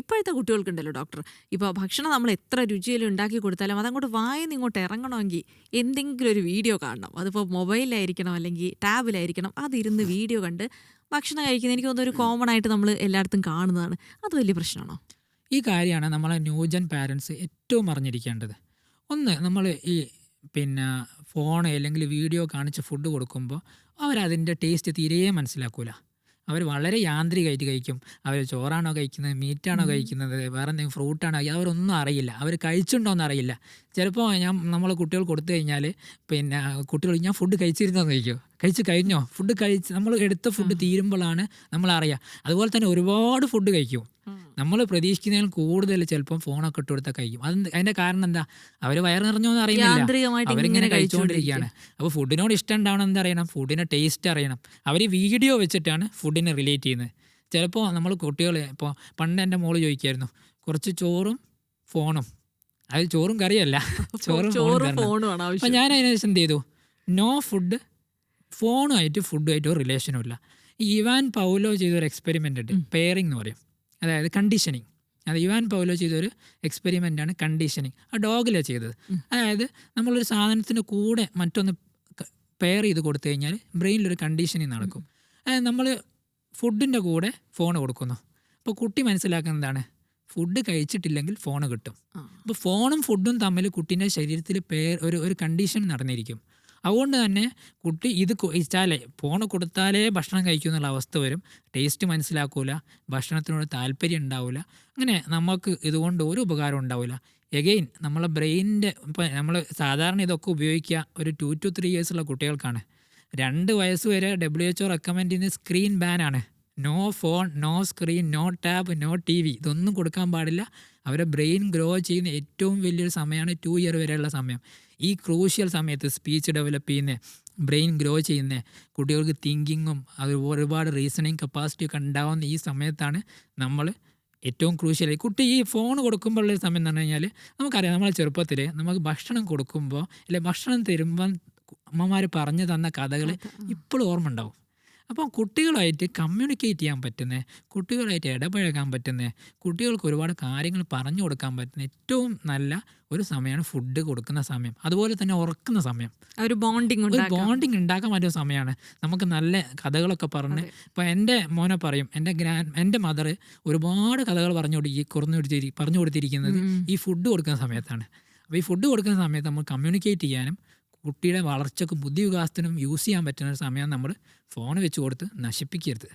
ഇപ്പോഴത്തെ കുട്ടികൾക്കുണ്ടല്ലോ ഡോക്ടർ ഇപ്പോൾ ഭക്ഷണം നമ്മൾ എത്ര രുചിയിൽ ഉണ്ടാക്കി കൊടുത്താലും അതങ്ങോട്ട് വായന്ന് ഇങ്ങോട്ട് ഇറങ്ങണമെങ്കിൽ എന്തെങ്കിലും ഒരു വീഡിയോ കാണണം. അതിപ്പോൾ മൊബൈലിലായിരിക്കണം അല്ലെങ്കിൽ ടാബിലായിരിക്കണം അതിരുന്ന് വീഡിയോ കണ്ട് ഭക്ഷണം കഴിക്കുന്നത് എനിക്ക് തോന്നുന്നു ഒരു കോമൺ ആയിട്ട് നമ്മൾ എല്ലായിടത്തും കാണുന്നതാണ്. അത് വലിയ പ്രശ്നമാണോ? ഈ കാര്യമാണ് നമ്മളെ ന്യൂജൻ പാരൻസ് ഏറ്റവും അറിഞ്ഞിരിക്കേണ്ടത്. ഒന്ന് നമ്മൾ ഈ പിന്നെ ഫോൺ അല്ലെങ്കിൽ വീഡിയോ കാണിച്ച് ഫുഡ് കൊടുക്കുമ്പോൾ അവരതിന്റെ ടേസ്റ്റ് തീരെ മനസ്സിലാക്കൂല. അവർ വളരെ യാന്ത്രികമായിട്ട് കഴിക്കും. അവർ ചോറാണോ കഴിക്കുന്നത് മീറ്റാണോ കഴിക്കുന്നത് വേറെ എന്തെങ്കിലും ഫ്രൂട്ടാണോ കഴിക്കുന്നത് അവരൊന്നും അറിയില്ല. അവർ കഴിച്ചിട്ടുണ്ടോ എന്ന് അറിയില്ല. ചിലപ്പോൾ ഞാൻ നമ്മൾ കുട്ടികൾ കൊടുത്തു കഴിഞ്ഞാൽ പിന്നെ കുട്ടികൾ ഞാൻ ഫുഡ് കഴിച്ചിരുന്നോന്ന് ചോദിക്കും. കഴിച്ച് കഴിഞ്ഞോ? ഫുഡ് കഴിച്ച് നമ്മൾ എടുത്ത ഫുഡ് തീരുമ്പോഴാണ് നമ്മൾ അറിയുക അതുപോലെ തന്നെ ഒരുപാട് ഫുഡ് കഴിക്കും. നമ്മൾ പ്രതീക്ഷിക്കുന്നതിൽ കൂടുതൽ ചിലപ്പം ഫോണൊക്കെ ഇട്ട് കൊടുത്താൽ കഴിക്കും. അത് അതിന്റെ കാരണം എന്താ? അവർ വയർ നിറഞ്ഞോ എന്ന് യാന്ത്രികമായിട്ട് അവരിങ്ങനെ കഴിച്ചുകൊണ്ടിരിക്കുകയാണ്. അപ്പോൾ ഫുഡിനോട് ഇഷ്ടം ഉണ്ടാവണം എന്തറിയണം ഫുഡിന്റെ ടേസ്റ്റ് അറിയണം. അവർ വീഡിയോ വെച്ചിട്ടാണ് ഫുഡിനെ റിലേറ്റ് ചെയ്യുന്നത്. ചിലപ്പോൾ നമ്മൾ കുട്ടികൾ ഇപ്പോൾ പണ്ട് എന്റെ മോൾ ചോദിക്കായിരുന്നു കുറച്ച് ചോറും ഫോണും. അത് ചോറും കറിയല്ല. ചോറും ഫോണും അപ്പം ഞാൻ അതിനെ എന്ത് ചെയ്തു? നോ ഫുഡ് ഫോണുമായിട്ട് ഫുഡുമായിട്ട് ഒരു റിലേഷനും ഇല്ല. ഇവാൻ പൗലോ ചെയ്തൊരു എക്സ്പെരിമെന്റ് ഉണ്ട്. പെയറിംഗ് എന്ന് പറയും. അതായത് കണ്ടീഷനിങ് അത് യുവാൻ പൗലോ ചെയ്തൊരു എക്സ്പെരിമെന്റാണ് കണ്ടീഷനിങ് ആ ഡോഗിലാണ് ചെയ്തത്. അതായത് നമ്മളൊരു സാധനത്തിന്റെ കൂടെ മറ്റൊന്ന് പെയർ ചെയ്ത് കൊടുത്തു കഴിഞ്ഞാൽ ബ്രെയിനിലൊരു കണ്ടീഷനിങ് നടക്കും. അതായത് നമ്മൾ ഫുഡിന്റെ കൂടെ ഫോൺ കൊടുക്കുന്നു. അപ്പോൾ കുട്ടി മനസ്സിലാക്കുന്നത് എന്താണ്? ഫുഡ് കഴിച്ചിട്ടില്ലെങ്കിൽ ഫോൺ കിട്ടും. അപ്പോൾ ഫോണും ഫുഡും തമ്മിൽ കുട്ടീന്റെ ശരീരത്തിൽ പേർ ഒരു ഒരു കണ്ടീഷൻ നടന്നിരിക്കും. അതുകൊണ്ട് തന്നെ കുട്ടി ഇത് കഴിച്ചാലേ ഫോൺ കൊടുത്താലേ ഭക്ഷണം കഴിക്കും എന്നുള്ള അവസ്ഥ വരും. ടേസ്റ്റ് മനസ്സിലാക്കൂല. ഭക്ഷണത്തിനോട് താല്പര്യം ഉണ്ടാവില്ല അങ്ങനെ നമുക്ക് ഇതുകൊണ്ട് ഒരു ഉപകാരം ഉണ്ടാവില്ല എഗെയിൻ നമ്മളെ ബ്രെയിനിന്റെ ഇപ്പോൾ നമ്മൾ സാധാരണ ഇതൊക്കെ ഉപയോഗിക്കുക ഒരു ടു ടു ത്രീ ഇയേഴ്സുള്ള കുട്ടികൾക്കാണ്. രണ്ട് വയസ്സ് വരെ ഡബ്ല്യു എച്ച് ഒ റെക്കമെൻഡ് ചെയ്യുന്ന screen ബാനാണ് no phone no screen no tab no T V ഇതൊന്നും കൊടുക്കാൻ പാടില്ല. അവരെ ബ്രെയിൻ ഗ്രോ ചെയ്യുന്ന ഏറ്റവും വലിയൊരു സമയമാണ് ടു ഇയർ വരെയുള്ള സമയം. ഈ ക്രൂഷ്യൽ സമയത്ത് സ്പീച്ച് ഡെവലപ്പ് ചെയ്യുന്ന ബ്രെയിൻ ഗ്രോ ചെയ്യുന്ന കുട്ടികൾക്ക് തിങ്കിങ്ങും അത് ഒരുപാട് റീസണിങ് കപ്പാസിറ്റി ഒക്കെ ഉണ്ടാവുന്ന ഈ സമയത്താണ് നമ്മൾ ഏറ്റവും ക്രൂഷ്യൽ കുട്ടി ഈ ഫോൺ കൊടുക്കുമ്പോഴുള്ള സമയം എന്ന് പറഞ്ഞു കഴിഞ്ഞാൽ നമുക്കറിയാം നമ്മളെ ചെറുപ്പത്തിൽ നമുക്ക് ഭക്ഷണം കൊടുക്കുമ്പോൾ അല്ലെ ഭക്ഷണം തരുമ്പം അമ്മമാർ പറഞ്ഞു തന്ന കഥകൾ ഇപ്പോഴും ഓർമ്മ ഉണ്ടാവും അപ്പോൾ കുട്ടികളായിട്ട് കമ്മ്യൂണിക്കേറ്റ് ചെയ്യാൻ പറ്റുന്ന കുട്ടികളായിട്ട് ഇടപഴകാൻ പറ്റുന്ന കുട്ടികൾക്ക് ഒരുപാട് കാര്യങ്ങൾ പറഞ്ഞു കൊടുക്കാൻ പറ്റുന്ന ഏറ്റവും നല്ല ഒരു സമയമാണ് ഫുഡ് കൊടുക്കുന്ന സമയം. അതുപോലെ തന്നെ ഉറക്കുന്ന സമയം. ഒരു ബോണ്ടിങ് ഒരു ബോണ്ടിങ് ഉണ്ടാക്കാൻ പറ്റുന്ന സമയമാണ്. നമുക്ക് നല്ല കഥകളൊക്കെ പറഞ്ഞ് ഇപ്പോൾ എന്റെ മോനെ പറയും എന്റെ ഗ്രാൻഡ് എന്റെ മദർ ഒരുപാട് കഥകൾ പറഞ്ഞു കൊടുക്കി കുറഞ്ഞു കൊടുത്തിരി പറഞ്ഞു കൊടുത്തിരിക്കുന്നത് ഈ ഫുഡ് കൊടുക്കുന്ന സമയത്താണ്. അപ്പോൾ ഈ ഫുഡ് കൊടുക്കുന്ന സമയത്ത് നമ്മൾ കമ്മ്യൂണിക്കേറ്റ് ചെയ്യാനും കുട്ടിയുടെ വളർച്ചക്കും ബുദ്ധി വികാസത്തിനും യൂസ് ചെയ്യാൻ പറ്റുന്ന ഒരു സമയം നമ്മൾ ഫോൺ വെച്ച് കൊടുത്ത് നശിപ്പിക്കരുത്.